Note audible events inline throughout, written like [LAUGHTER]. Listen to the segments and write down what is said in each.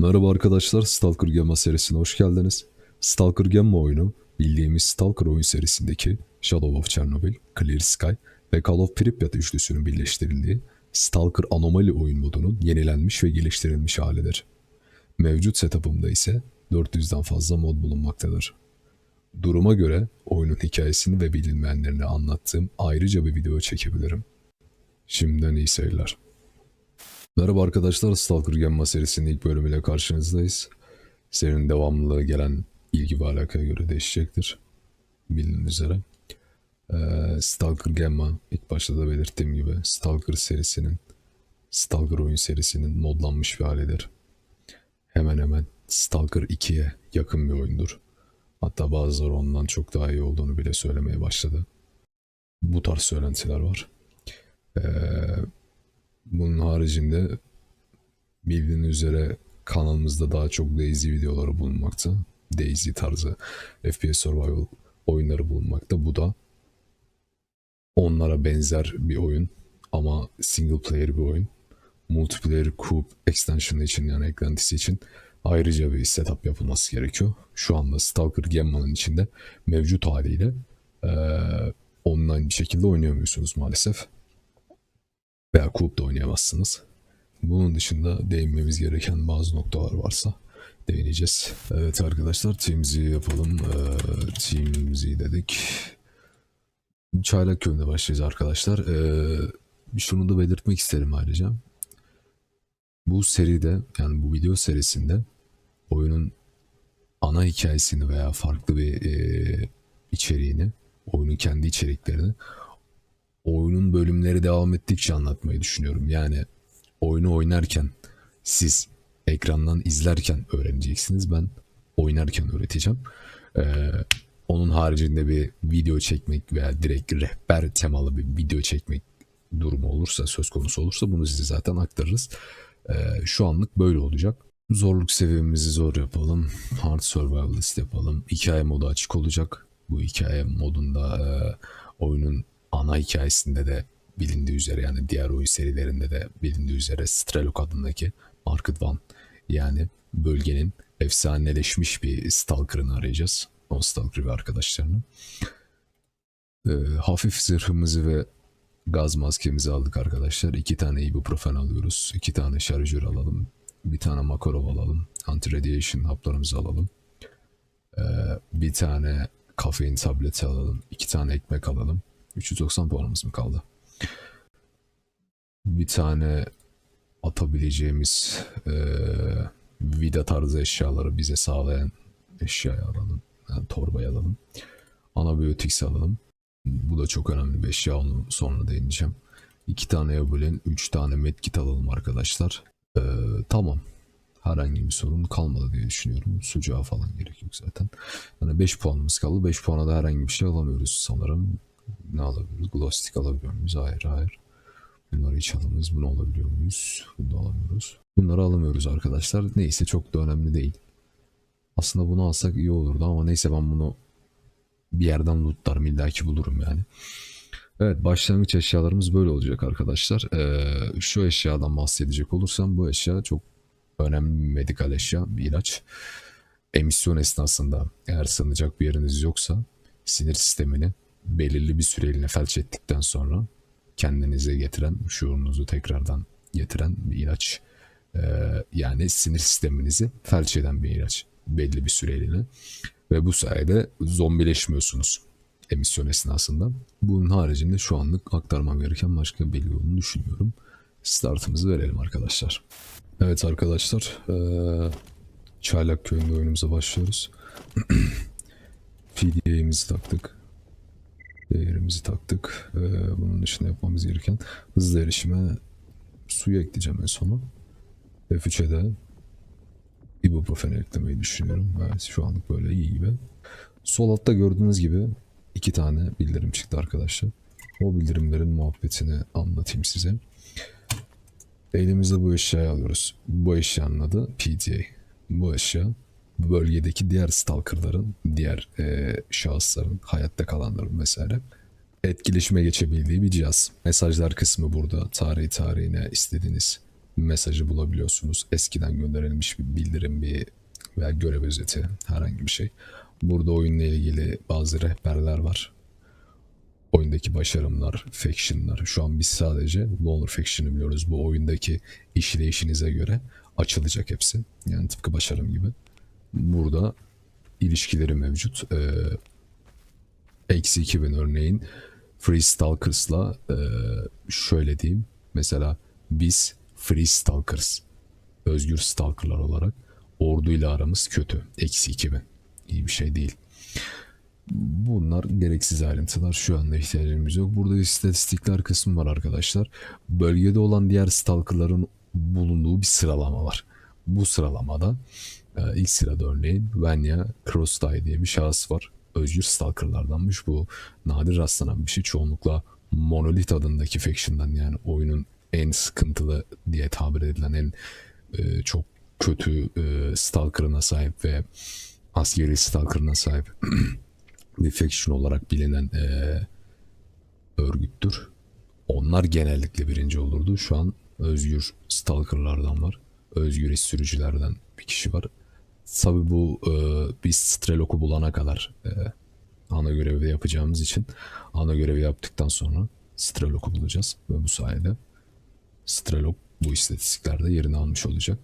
Merhaba arkadaşlar, Stalker Gemma serisine hoş geldiniz. Stalker Gemma oyunu, bildiğimiz Stalker oyun serisindeki Shadow of Chernobyl, Clear Sky ve Call of Pripyat üçlüsünün birleştirildiği Stalker Anomaly oyun modunun yenilenmiş ve geliştirilmiş halidir. Mevcut setup'ımda ise 400'den fazla mod bulunmaktadır. Duruma göre oyunun hikayesini ve bilinmeyenlerini anlattığım ayrıca bir video çekebilirim. Şimdiden iyi seyirler. Merhaba arkadaşlar, Stalker Gemma serisinin ilk bölümüyle karşınızdayız. Serinin devamlılığı gelen ilgi ve alakaya göre değişecektir. Bildiğiniz üzere. Ee, Stalker Gemma, ilk başta da belirttiğim gibi Stalker serisinin, Stalker oyun serisinin modlanmış bir halidir. Hemen hemen Stalker 2'ye yakın bir oyundur. Hatta bazıları ondan çok daha iyi olduğunu bile söylemeye başladı. Bu tarz söylentiler var. Ee, bunun haricinde bildiğiniz üzere kanalımızda daha çok Daisy videoları bulunmakta. Daisy tarzı FPS Survival oyunları bulunmakta. Bu da onlara benzer bir oyun ama single player bir oyun. Multiplayer Coop extension için yani eklentisi için ayrıca bir setup yapılması gerekiyor. Şu anda Stalker Gemma'nın içinde mevcut haliyle eee online bir şekilde oynayamıyorsunuz maalesef veya Coop'da oynayamazsınız. Bunun dışında değinmemiz gereken bazı noktalar varsa değineceğiz. Evet arkadaşlar Teams'i yapalım. Ee, Teams'i dedik. Çaylak köyünde başlayacağız arkadaşlar. Ee, şunu da belirtmek isterim ayrıca. Bu seride yani bu video serisinde oyunun ana hikayesini veya farklı bir e, içeriğini, oyunun kendi içeriklerini oyunun bölümleri devam ettikçe anlatmayı düşünüyorum. Yani oyunu oynarken siz ekrandan izlerken öğreneceksiniz. Ben oynarken öğreteceğim. Ee, onun haricinde bir video çekmek veya direkt rehber temalı bir video çekmek durumu olursa, söz konusu olursa bunu size zaten aktarırız. Ee, şu anlık böyle olacak. Zorluk seviyemizi zor yapalım. Hard Survivalist yapalım. Hikaye modu açık olacak. Bu hikaye modunda e, oyunun ana hikayesinde de bilindiği üzere yani diğer oyun serilerinde de bilindiği üzere Strelok adındaki Market One yani bölgenin efsaneleşmiş bir Stalker'ını arayacağız. O Stalker ve arkadaşlarını. Ee, hafif zırhımızı ve gaz maskemizi aldık arkadaşlar. İki tane ibuprofen alıyoruz. iki tane şarjör alalım. Bir tane Makarov alalım. Anti-radiation haplarımızı alalım. Ee, bir tane kafein tableti alalım. iki tane ekmek alalım. 390 puanımız mı kaldı? Bir tane atabileceğimiz eee vida tarzı eşyaları bize sağlayan eşyayı alalım. Yani torbayı alalım. Anabiyotik alalım. Bu da çok önemli bir eşya. Onu sonra değineceğim. İki tane Eobulen, üç tane medkit alalım arkadaşlar. Eee, tamam. Herhangi bir sorun kalmadı diye düşünüyorum. Sucuğa falan gerek yok zaten. Yani 5 puanımız kaldı. 5 puana da herhangi bir şey alamıyoruz sanırım. Ne alabiliyoruz? Glow stick alabiliyor muyuz? Hayır hayır. Bunları hiç alamayız. Bunu alabiliyor muyuz? Bunu da alamıyoruz. Bunları alamıyoruz arkadaşlar. Neyse çok da önemli değil. Aslında bunu alsak iyi olurdu ama neyse ben bunu bir yerden lootlarım illaki bulurum yani. Evet başlangıç eşyalarımız böyle olacak arkadaşlar. Ee, şu eşyadan bahsedecek olursam bu eşya çok önemli bir medikal eşya, bir ilaç. Emisyon esnasında eğer sığınacak bir yeriniz yoksa sinir sistemini belirli bir süreliğine felç ettikten sonra kendinize getiren, şuurunuzu tekrardan getiren bir ilaç. Ee, yani sinir sisteminizi felç eden bir ilaç belli bir süreliğine. Ve bu sayede zombileşmiyorsunuz emisyon esnasında. Bunun haricinde şu anlık aktarmam gereken başka bilgi olduğunu düşünüyorum. Startımızı verelim arkadaşlar. Evet arkadaşlar, ee, Çaylak köyünde oyunumuza başlıyoruz. [CLEARS THROAT] PDA'mizi taktık. Değerimizi taktık. Ee, bunun dışında yapmamız gereken hızlı erişime suyu ekleyeceğim en sona. F3'e de ibuprofen eklemeyi düşünüyorum. Evet şu anlık böyle iyi gibi. Sol altta gördüğünüz gibi iki tane bildirim çıktı arkadaşlar. O bildirimlerin muhabbetini anlatayım size. Elimizde bu eşyayı alıyoruz. Bu eşyanın adı PTA. Bu eşya bölgedeki diğer stalkerların, diğer e, şahısların, hayatta kalanların vesaire etkileşime geçebildiği bir cihaz. Mesajlar kısmı burada. Tarihi tarihine istediğiniz mesajı bulabiliyorsunuz. Eskiden gönderilmiş bir bildirim, bir veya görev özeti, herhangi bir şey. Burada oyunla ilgili bazı rehberler var. Oyundaki başarımlar, factionlar. Şu an biz sadece Loner Faction'ı biliyoruz. Bu oyundaki işleyişinize göre açılacak hepsi. Yani tıpkı başarım gibi. Burada ilişkileri mevcut. Ee, Eksi 2000 örneğin Free Stalkers'la e, şöyle diyeyim. Mesela biz Free Stalkers, özgür Stalker'lar olarak orduyla aramız kötü. Eksi 2000. İyi bir şey değil. Bunlar gereksiz ayrıntılar. Şu anda ihtiyacımız yok. Burada istatistikler kısmı var arkadaşlar. Bölgede olan diğer stalkerların bulunduğu bir sıralama var. Bu sıralamada e, ilk sırada örneğin Vanya Krostai diye bir şahıs var. Özgür stalkerlardanmış. Bu nadir rastlanan bir şey. Çoğunlukla Monolith adındaki faction'dan yani oyunun en sıkıntılı diye tabir edilen en e, çok kötü e, stalker'ına sahip ve askeri stalker'ına sahip [CLEARS THROAT] bir faction olarak bilinen e, örgüttür. Onlar genellikle birinci olurdu. Şu an özgür stalkerlardan var. Özgür iş sürücülerden bir kişi var. Tabi bu e, biz Strelok'u bulana kadar e, ana görevi yapacağımız için ana görevi yaptıktan sonra Strelok'u bulacağız. Ve bu sayede Strelok bu istatistiklerde yerini almış olacak.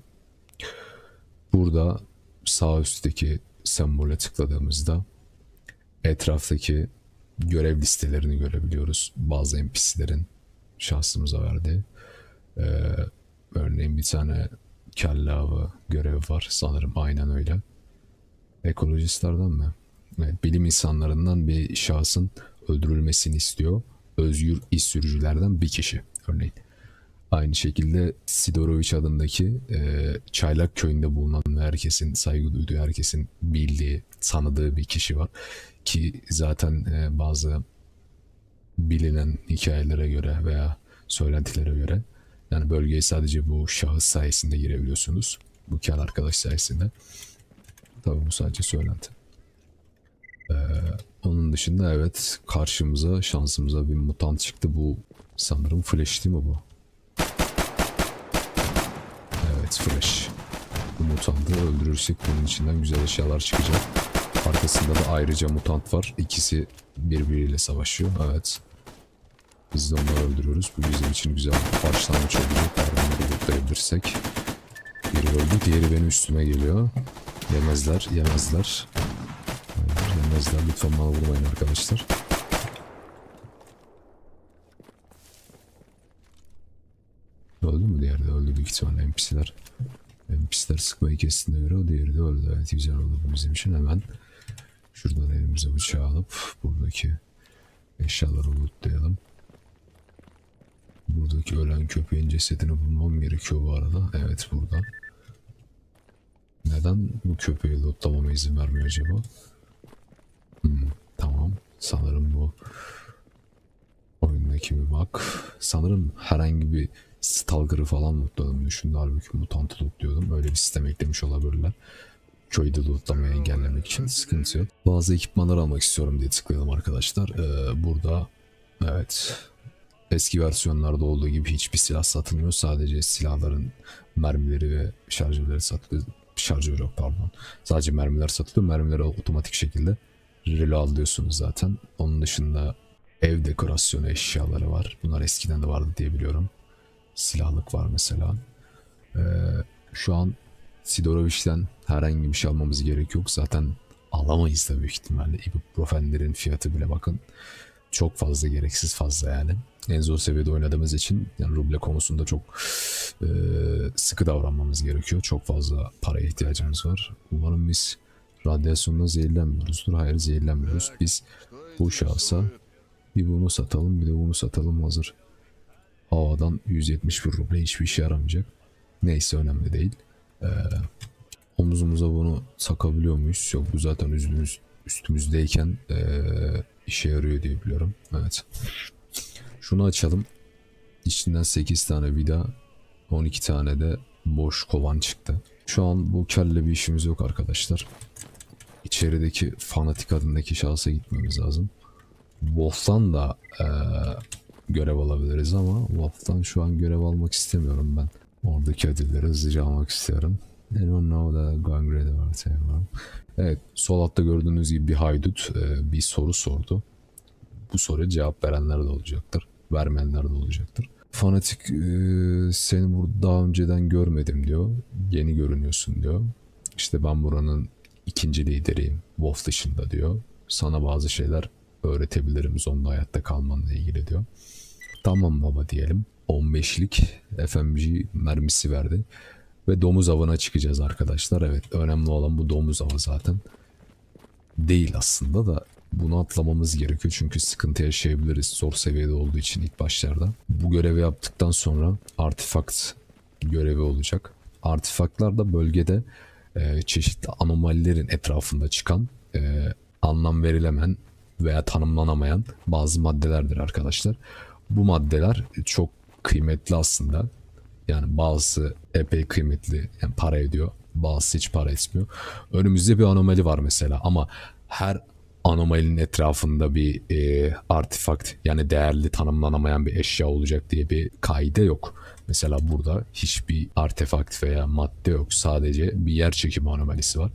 Burada sağ üstteki sembole tıkladığımızda etraftaki görev listelerini görebiliyoruz. Bazı NPC'lerin şahsımıza verdiği. Ee, örneğin bir tane kelle avı görevi var. Sanırım aynen öyle. Ekolojistlerden mi? Evet, bilim insanlarından bir şahsın öldürülmesini istiyor. Özgür iş sürücülerden bir kişi örneğin. Aynı şekilde Sidorovic adındaki e, Çaylak köyünde bulunan herkesin saygı duyduğu, herkesin bildiği, tanıdığı bir kişi var. Ki zaten e, bazı bilinen hikayelere göre veya söylentilere göre yani bölgeye sadece bu şahıs sayesinde girebiliyorsunuz. Bu kel arkadaş sayesinde. Tabii bu sadece söylenti. Ee, onun dışında evet karşımıza şansımıza bir mutant çıktı. Bu sanırım Flash değil mi bu? Evet Flash. Bu mutantı öldürürsek bunun içinden güzel eşyalar çıkacak. Arkasında da ayrıca mutant var. İkisi birbiriyle savaşıyor. Evet. Biz de onları öldürüyoruz. Bu bizim için güzel bir başlangıç. Eğer bunu birlikte Biri öldü, diğeri benim üstüme geliyor. Yemezler, yemezler. Hayır, yemezler. Lütfen bana vurmayın arkadaşlar. Öldü mü diğeri de öldü büyük ihtimalle NPC'ler. NPC'ler sıkmayı kestiğine göre o diğeri de öldü. Evet güzel oldu bu bizim için. Hemen şuradan elimize bıçağı alıp buradaki eşyaları lootlayalım. Buradaki ölen köpeğin cesedini bulmam gerekiyor bu arada. Evet burada. Neden bu köpeği lootlamama izin vermiyor acaba? Hmm, tamam. Sanırım bu oyundaki bir bak. Sanırım herhangi bir Stalker'ı falan lootladım düşündü. Halbuki mutantı lootluyordum. Öyle bir sistem eklemiş olabilirler. Köyü de lootlamayı engellemek için sıkıntı yok. Bazı ekipmanlar almak istiyorum diye tıklayalım arkadaşlar. Ee, burada evet eski versiyonlarda olduğu gibi hiçbir silah satılmıyor. Sadece silahların mermileri ve şarjörleri satılıyor. Şarjör yok pardon. Sadece mermiler satılıyor. Mermileri otomatik şekilde reload alıyorsunuz zaten. Onun dışında ev dekorasyonu eşyaları var. Bunlar eskiden de vardı diye biliyorum. Silahlık var mesela. Ee, şu an Sidorovic'den herhangi bir şey almamız gerek yok. Zaten alamayız da büyük ihtimalle. Ibuprofenlerin fiyatı bile bakın. Çok fazla gereksiz fazla yani. En zor seviyede oynadığımız için yani ruble konusunda çok e, sıkı davranmamız gerekiyor. Çok fazla paraya ihtiyacımız var. Umarım biz radyasyondan zehirlenmiyoruzdur. Hayır zehirlenmiyoruz. Biz bu şahsa bir bunu satalım bir de bunu satalım hazır. Havadan 171 ruble hiçbir işe yaramayacak. Neyse önemli değil. Ee, omuzumuza bunu takabiliyor muyuz? Yok bu zaten üstümüz, üstümüzdeyken ee, işe yarıyor diye biliyorum. Evet. Şunu açalım. İçinden 8 tane vida, 12 tane de boş kovan çıktı. Şu an bu kelle bir işimiz yok arkadaşlar. İçerideki fanatik adındaki şahsa gitmemiz lazım. Wolf'tan da eee, görev alabiliriz ama Wolf'tan şu an görev almak istemiyorum ben. Oradaki ödülleri hızlıca almak istiyorum. I don't know the ready var. var. Evet sol altta gördüğünüz gibi bir haydut e, bir soru sordu. Bu soruya cevap verenler de olacaktır. Vermeyenler de olacaktır. Fanatik e, seni burada daha önceden görmedim diyor. Yeni görünüyorsun diyor. İşte ben buranın ikinci lideriyim. Wolf dışında diyor. Sana bazı şeyler öğretebilirim zonda hayatta kalmanla ilgili diyor. Tamam baba diyelim. 15'lik FMG mermisi verdi. Ve domuz avına çıkacağız arkadaşlar. Evet önemli olan bu domuz avı zaten. Değil aslında da bunu atlamamız gerekiyor. Çünkü sıkıntı yaşayabiliriz zor seviyede olduğu için ilk başlarda. Bu görevi yaptıktan sonra artifakt görevi olacak. Artifaktlar da bölgede e, çeşitli anomalilerin etrafında çıkan e, anlam verilemeyen veya tanımlanamayan bazı maddelerdir arkadaşlar. Bu maddeler çok kıymetli aslında. Yani bazısı epey kıymetli yani para ediyor. Bazısı hiç para etmiyor. Önümüzde bir anomali var mesela ama her anomalinin etrafında bir e, artifakt yani değerli tanımlanamayan bir eşya olacak diye bir kaide yok. Mesela burada hiçbir artefakt veya madde yok. Sadece bir yer çekimi anomalisi var.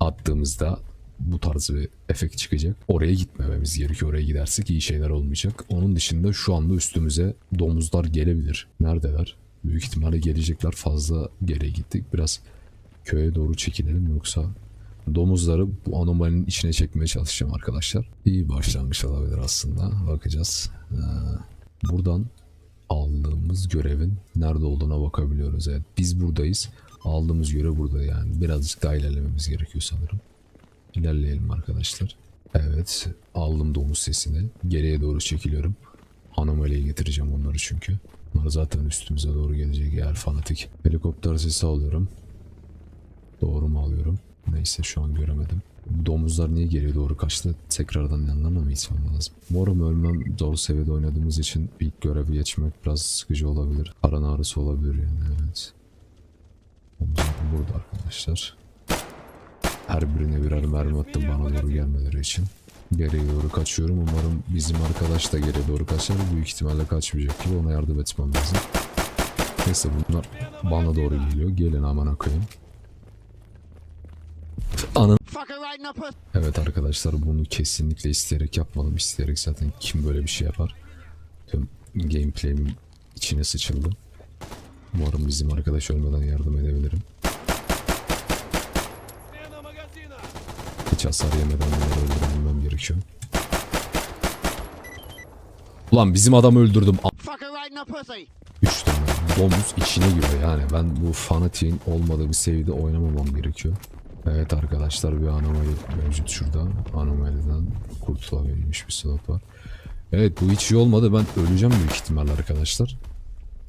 Attığımızda bu tarz bir efekt çıkacak. Oraya gitmememiz gerekiyor. Oraya gidersek iyi şeyler olmayacak. Onun dışında şu anda üstümüze domuzlar gelebilir. Neredeler? Büyük ihtimalle gelecekler. Fazla geriye gittik. Biraz köye doğru çekilelim yoksa domuzları bu anomalinin içine çekmeye çalışacağım arkadaşlar. İyi başlangıç olabilir aslında. Bakacağız. Ee, buradan aldığımız görevin nerede olduğuna bakabiliyoruz. Evet biz buradayız. Aldığımız görev burada yani. Birazcık daha ilerlememiz gerekiyor sanırım. İlerleyelim arkadaşlar. Evet aldım domuz sesini. Geriye doğru çekiliyorum. Anomaliye getireceğim onları çünkü. Bunlar zaten üstümüze doğru gelecek eğer fanatik. Helikopter sesi alıyorum. Doğru mu alıyorum? Neyse şu an göremedim. Domuzlar niye geriye doğru kaçtı? Tekrardan yanlarına mı gitmem lazım? Umarım ölmem zor seviyede oynadığımız için ilk görevi geçmek biraz sıkıcı olabilir. Karın ağrısı olabilir yani evet. Domuzlar burada arkadaşlar. Her birine birer mermi attım bana doğru gelmeleri için. Geriye doğru kaçıyorum. Umarım bizim arkadaş da geriye doğru kaçar. Büyük ihtimalle kaçmayacak gibi ona yardım etmem lazım. Neyse bunlar bana doğru geliyor. Gelin aman koyayım. Anın. Evet arkadaşlar bunu kesinlikle isteyerek yapmadım. İsteyerek zaten kim böyle bir şey yapar? Tüm gameplay'imin içine sıçıldı. Umarım bizim arkadaş ölmeden yardım edebilirim. Hiç hasar yemeden onları öldürebilmem gerekiyor. Ulan bizim adamı öldürdüm. Üç tane domuz içine giriyor yani. Ben bu fanatiğin olmadığı bir seviyede oynamamam gerekiyor. Evet arkadaşlar bir anomali mevcut şurada. Anomaliden kurtulabilmiş bir slot var. Evet bu hiç iyi olmadı. Ben öleceğim büyük ihtimalle arkadaşlar.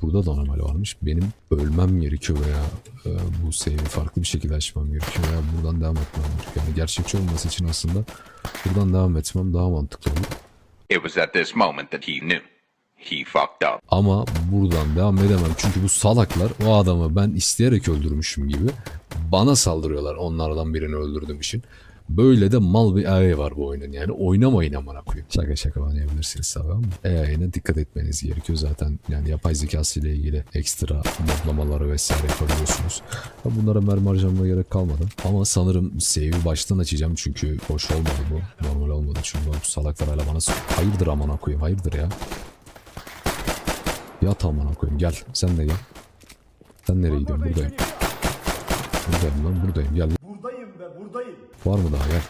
Burada da anomali varmış. Benim ölmem gerekiyor veya e, bu seviyeyi farklı bir şekilde açmam gerekiyor veya buradan devam etmem gerekiyor. Yani gerçekçi olması için aslında buradan devam etmem daha mantıklı olur. It was at this moment that he knew. He fucked up. Ama buradan devam edemem. Çünkü bu salaklar o adamı ben isteyerek öldürmüşüm gibi bana saldırıyorlar onlardan birini öldürdüğüm için. Böyle de mal bir AI var bu oyunun yani. Oynamayın amına koyayım. Şaka şaka oynayabilirsiniz tabii ama AI'ne dikkat etmeniz gerekiyor. Zaten yani yapay zekası ile ilgili ekstra modlamaları vesaire yapabiliyorsunuz. Bunlara mermi harcamama gerek kalmadı. Ama sanırım save'i baştan açacağım çünkü hoş olmadı bu. Normal olmadı çünkü bu salaklar hala bana hayırdır amına koyayım hayırdır ya. Yat amına koyayım gel. Sen de gel. Sen nereye gidiyorsun? Buradayım. Buradayım lan buradayım. Gel. Var mı daha gel.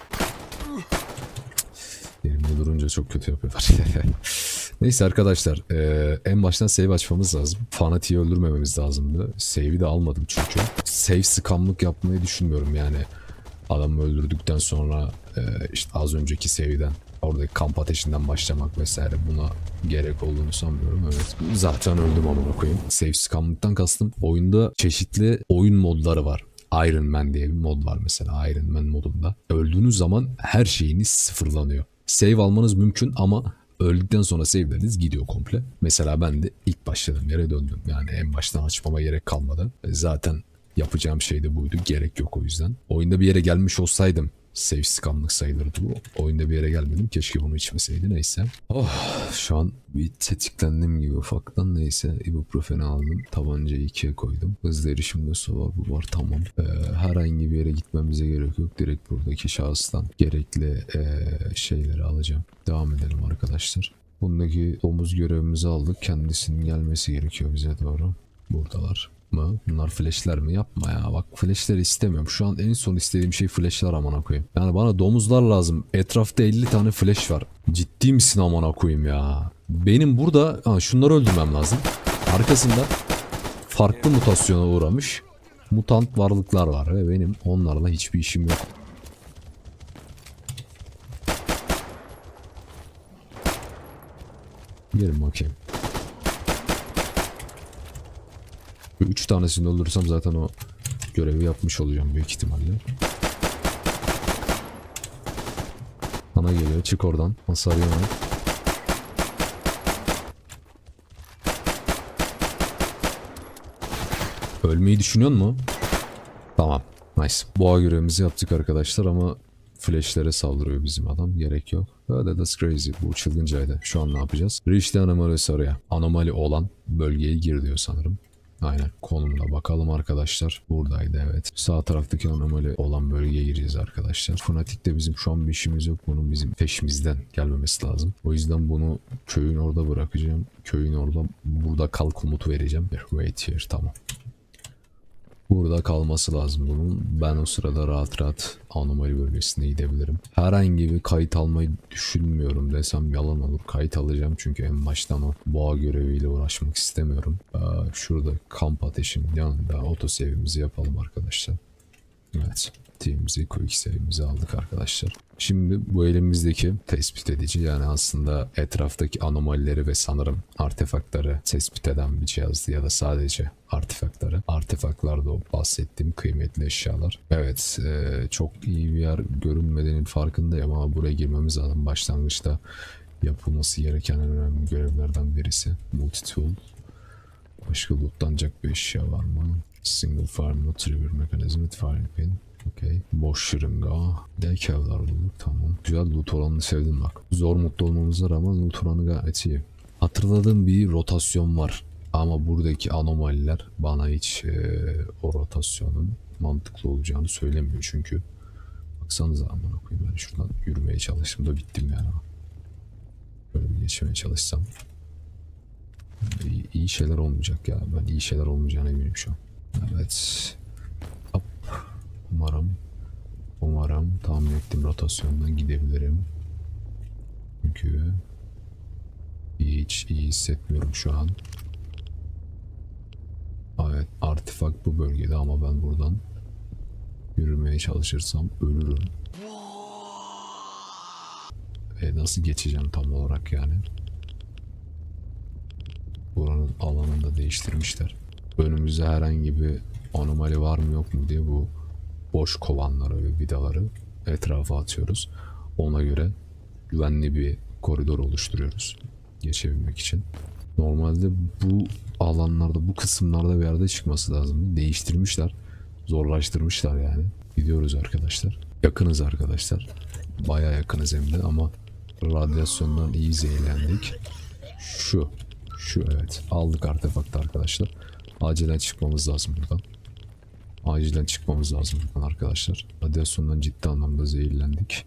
Yerimde durunca çok kötü yapıyorlar. [LAUGHS] Neyse arkadaşlar eee, en baştan save açmamız lazım. Fanatiği öldürmememiz lazımdı. Save'i de almadım çünkü. Save scamlık yapmayı düşünmüyorum yani. Adamı öldürdükten sonra eee, işte az önceki save'den oradaki kamp ateşinden başlamak vesaire buna gerek olduğunu sanmıyorum. Evet zaten öldüm amına koyayım. Save scamlıktan kastım oyunda çeşitli oyun modları var. Iron Man diye bir mod var mesela Iron Man modunda. Öldüğünüz zaman her şeyiniz sıfırlanıyor. Save almanız mümkün ama öldükten sonra save'leriniz gidiyor komple. Mesela ben de ilk başladığım yere döndüm. Yani en baştan açmama gerek kalmadı. Zaten yapacağım şey de buydu. Gerek yok o yüzden. Oyunda bir yere gelmiş olsaydım Safe scamlık sayılırdı bu. Oyunda bir yere gelmedim. Keşke bunu içmeseydi. Neyse. Oh, şu an bir tetiklendim gibi ufaktan. Neyse ibuprofeni aldım. Tabancayı ikiye koydum. Hızlı erişimde su var. Bu var tamam. Ee, herhangi bir yere gitmemize gerek yok. Direkt buradaki şahıstan gerekli ee, şeyleri alacağım. Devam edelim arkadaşlar. Bundaki domuz görevimizi aldık. Kendisinin gelmesi gerekiyor bize doğru. Buradalar mı? Bunlar flashler mi? Yapma ya. Bak flashleri istemiyorum. Şu an en son istediğim şey flashler amına koyayım. Yani bana domuzlar lazım. Etrafta 50 tane flash var. Ciddi misin amına koyayım ya? Benim burada ha, şunları öldürmem lazım. Arkasında farklı mutasyona uğramış mutant varlıklar var ve benim onlarla hiçbir işim yok. Gelin bakayım. Bu Üç tanesini öldürürsem zaten o görevi yapmış olacağım büyük ihtimalle. Bana geliyor. Çık oradan. Hasar yeme. Ölmeyi düşünüyor mu? Tamam. Nice. Boğa görevimizi yaptık arkadaşlar ama flashlere saldırıyor bizim adam. Gerek yok. Öyle that's crazy. Bu çılgıncaydı. Şu an ne yapacağız? Reach the sarıya. Anomali olan bölgeye gir diyor sanırım. Aynen. Konumuna bakalım arkadaşlar. Buradaydı evet. Sağ taraftaki anomali olan bölgeye gireceğiz arkadaşlar. Fanatik'te bizim şu an bir işimiz yok. Bunun bizim peşimizden gelmemesi lazım. O yüzden bunu köyün orada bırakacağım. Köyün orada burada kal komutu vereceğim. Wait here tamam. Burada kalması lazım bunun. Ben o sırada rahat rahat anomali bölgesine gidebilirim. Herhangi bir kayıt almayı düşünmüyorum desem yalan olur. Kayıt alacağım çünkü en baştan o boğa göreviyle uğraşmak istemiyorum. Ee, şurada kamp ateşinin yanında otosevimizi yapalım arkadaşlar. Evet. Team'imizi, quick save'imizi aldık arkadaşlar. Şimdi bu elimizdeki tespit edici yani aslında etraftaki anomalileri ve sanırım artefaktları tespit eden bir cihazdı ya da sadece artefaktları. Artefaklar da o bahsettiğim kıymetli eşyalar. Evet e, çok iyi bir yer görünmedenin farkındayım ama buraya girmemiz lazım. Başlangıçta yapılması gereken en önemli görevlerden birisi. Multitool. Başka lootlanacak bir eşya var mı? Single fire retriever mekanizmi firing pin. Okey. Boş şırınga. Dekavlar bulduk. Tamam. Güzel loot oranını sevdim bak. Zor mutlu olmamıza rağmen loot oranı gayet iyi. Hatırladığım bir rotasyon var. Ama buradaki anomaliler bana hiç eee, o rotasyonun mantıklı olacağını söylemiyor çünkü. Baksanıza amına koyayım ben şuradan yürümeye çalıştım da bittim yani. Böyle bir geçmeye çalışsam. İyi, iyi şeyler olmayacak ya. Ben iyi şeyler olmayacağına eminim şu an. Evet. Hop. Umarım. Umarım tahmin ettiğim rotasyondan gidebilirim. Çünkü hiç iyi hissetmiyorum şu an. Evet artifak bu bölgede ama ben buradan yürümeye çalışırsam ölürüm. Ve nasıl geçeceğim tam olarak yani? Buranın alanını da değiştirmişler. Önümüzde herhangi bir anomali var mı yok mu diye bu boş kovanları ve vidaları etrafa atıyoruz. Ona göre güvenli bir koridor oluşturuyoruz geçebilmek için. Normalde bu alanlarda, bu kısımlarda bir yerde çıkması lazım. Değiştirmişler, zorlaştırmışlar yani. Gidiyoruz arkadaşlar. Yakınız arkadaşlar. Baya yakınız hem de ama radyasyondan iyi zehirlendik. Şu, şu evet. Aldık artefaktı arkadaşlar. Acilen çıkmamız lazım buradan. Acilen çıkmamız lazım buradan arkadaşlar. Radyasyondan ciddi anlamda zehirlendik.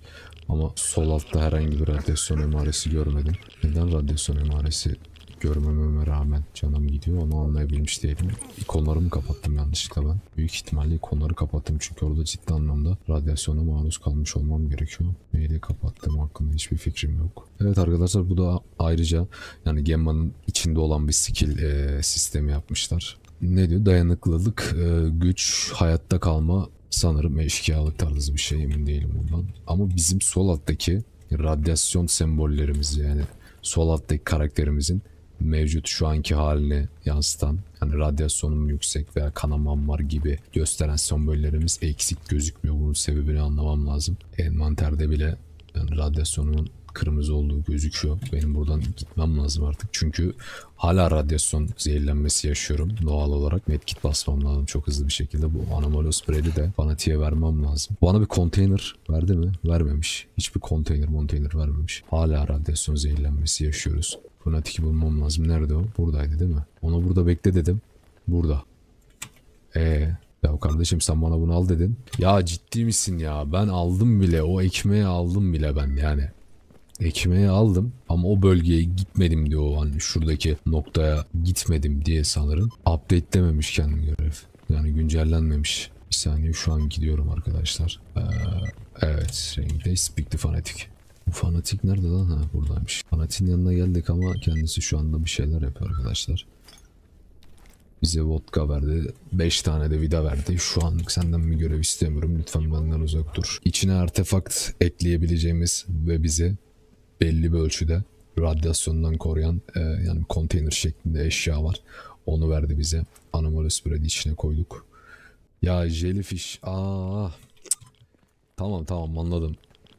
Ama sol altta herhangi bir radyasyon emaresi görmedim. Neden radyasyon emaresi görmememe rağmen canım gidiyor onu anlayabilmiş değilim. İkonlarımı kapattım yanlışlıkla ben. Büyük ihtimalle ikonları kapattım çünkü orada ciddi anlamda radyasyona maruz kalmış olmam gerekiyor. Neyle kapattığım hakkında hiçbir fikrim yok. Evet arkadaşlar bu da ayrıca yani Gemma'nın içinde olan bir skill e, sistemi yapmışlar. Ne diyor? Dayanıklılık, e, güç, hayatta kalma sanırım eşkıyalık tarzı bir şey emin değilim bundan. Ama bizim sol alttaki radyasyon sembollerimiz yani sol alttaki karakterimizin mevcut şu anki halini yansıtan yani radyasyonum yüksek veya kanamam var gibi gösteren sembollerimiz eksik gözükmüyor. Bunun sebebini anlamam lazım. Envanterde bile yani radyasyonun kırmızı olduğu gözüküyor. Benim buradan gitmem lazım artık. Çünkü hala radyasyon zehirlenmesi yaşıyorum. Doğal olarak medkit basmam lazım çok hızlı bir şekilde. Bu anomalos spray'i de fanatiğe vermem lazım. Bana bir konteyner verdi mi? Vermemiş. Hiçbir konteyner monteyner vermemiş. Hala radyasyon zehirlenmesi yaşıyoruz. Fanatik'i bulmam lazım. Nerede o? Buradaydı değil mi? Onu burada bekle dedim. Burada. Ee, ya kardeşim sen bana bunu al dedin. Ya ciddi misin ya? Ben aldım bile. O ekmeği aldım bile ben yani. Ekmeği aldım ama o bölgeye gitmedim diyor o hani şuradaki noktaya gitmedim diye sanırım. Update dememiş kendi görev. Yani güncellenmemiş. Bir saniye şu an gidiyorum arkadaşlar. Ee, evet rengi Speak the Fanatic. Bu fanatik nerede lan? Ha buradaymış. Fanatik'in yanına geldik ama kendisi şu anda bir şeyler yapıyor arkadaşlar. Bize vodka verdi. 5 tane de vida verdi. Şu anlık senden bir görev istemiyorum. Lütfen benden uzak dur. İçine artefakt ekleyebileceğimiz ve bizi belli bir ölçüde radyasyondan koruyan e, yani konteyner şeklinde eşya var. Onu verdi bize. Anomaly spread'i içine koyduk. Ya jellyfish. Aa. Tamam tamam anladım.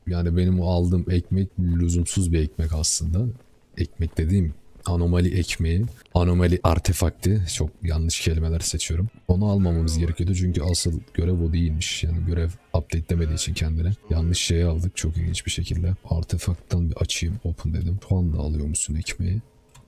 Yani benim aldığım ekmek lüzumsuz bir ekmek aslında. Ekmek dediğim anomali ekmeği, anomali artefakti. Çok yanlış kelimeler seçiyorum. Onu almamamız gerekiyordu çünkü asıl görev o değilmiş. Yani görev update demediği için kendine. Yanlış şeyi aldık çok ilginç bir şekilde. Artefakttan bir açayım open dedim. Şu anda alıyor musun ekmeği?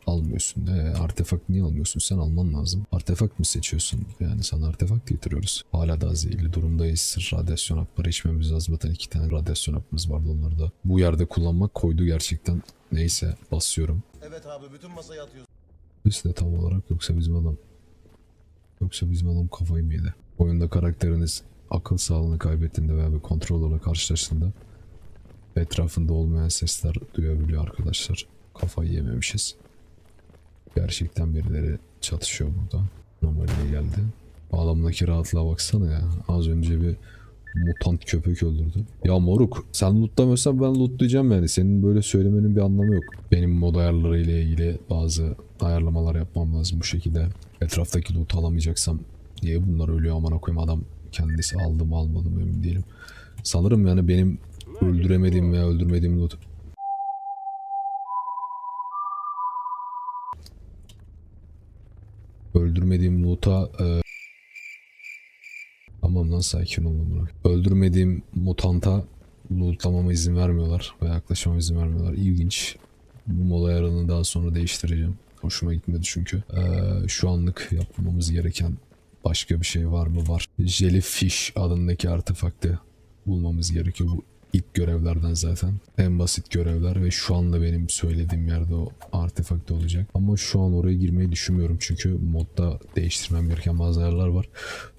Almıyorsun. Ee, artefakt niye almıyorsun? Sen alman lazım. Artefakt mı seçiyorsun? Yani sana artefakt getiriyoruz. Hala daha zehirli durumdayız. Radyasyon hapları içmemiz lazım. Zaten iki tane radyasyon hapımız vardı onları da. Bu yerde kullanmak koydu gerçekten. Neyse basıyorum. Evet abi bütün masayı atıyorsun. Biz de tam olarak yoksa bizim adam yoksa bizim adam kafayı mı? Oyunda karakteriniz akıl sağlığını kaybettiğinde veya bir kontrolörle karşılaştığında etrafında olmayan sesler duyabiliyor arkadaşlar. Kafayı yememişiz. Gerçekten birileri çatışıyor burada. Normaliye geldi. Adamdaki rahatlığa baksana ya. Az önce bir mutant köpek öldürdü. Ya moruk sen lootlamıyorsan ben lootlayacağım yani. Senin böyle söylemenin bir anlamı yok. Benim mod ayarları ile ilgili bazı ayarlamalar yapmam lazım bu şekilde. Etraftaki loot alamayacaksam niye bunlar ölüyor aman koyayım adam kendisi aldım almadım emin değilim. Sanırım yani benim öldüremediğim veya öldürmediğim loot öldürmediğim loot'a e, Tamam lan sakin olun bırak. Öldürmediğim mutanta lootlamama izin vermiyorlar ve yaklaşmama izin vermiyorlar. İlginç. Bu mola ayarını daha sonra değiştireceğim. Hoşuma gitmedi çünkü. Ee, şu anlık yapmamız gereken başka bir şey var mı? Var. Jellyfish adındaki artefaktı bulmamız gerekiyor. Bu ilk görevlerden zaten. En basit görevler ve şu anda benim söylediğim yerde o artefakt olacak. Ama şu an oraya girmeyi düşünmüyorum çünkü modda değiştirmem gereken bazı ayarlar var.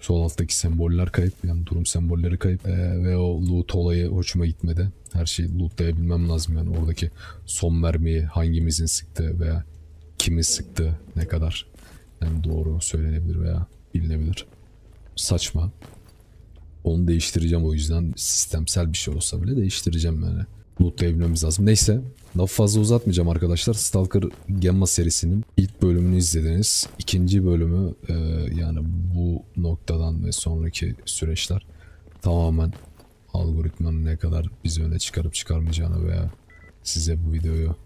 Sol alttaki semboller kayıp yani durum sembolleri kayıp Ee, ve o loot olayı hoşuma gitmedi. Her şeyi lootlayabilmem lazım yani oradaki son mermiyi hangimizin sıktığı veya kimin sıktığı ne kadar yani doğru söylenebilir veya bilinebilir. Saçma. Onu değiştireceğim o yüzden sistemsel bir şey olsa bile değiştireceğim yani. Lootlayabilmemiz lazım. Neyse lafı fazla uzatmayacağım arkadaşlar. Stalker Gemma serisinin ilk bölümünü izlediniz. İkinci bölümü e, yani bu noktadan ve sonraki süreçler tamamen algoritmanın ne kadar bizi öne çıkarıp çıkarmayacağına veya size bu videoyu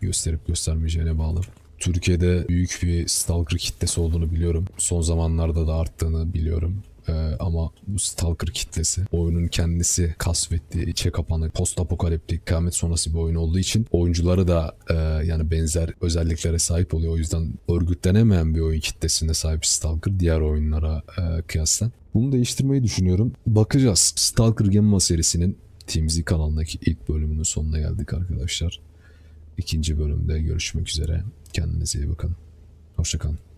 gösterip göstermeyeceğine bağlı. Türkiye'de büyük bir stalker kitlesi olduğunu biliyorum. Son zamanlarda da arttığını biliyorum. Ee, ama bu stalker kitlesi oyunun kendisi kasvetli, içe kapanık, post apokaliptik, kıyamet sonrası bir oyun olduğu için oyuncuları da e, yani benzer özelliklere sahip oluyor. O yüzden örgütlenemeyen bir oyun kitlesine sahip Stalker diğer oyunlara e, kıyasla. Bunu değiştirmeyi düşünüyorum. Bakacağız. Stalker Gemma serisinin TMZ kanalındaki ilk bölümünün sonuna geldik arkadaşlar. İkinci bölümde görüşmek üzere. Kendinize iyi bakın. Hoşçakalın.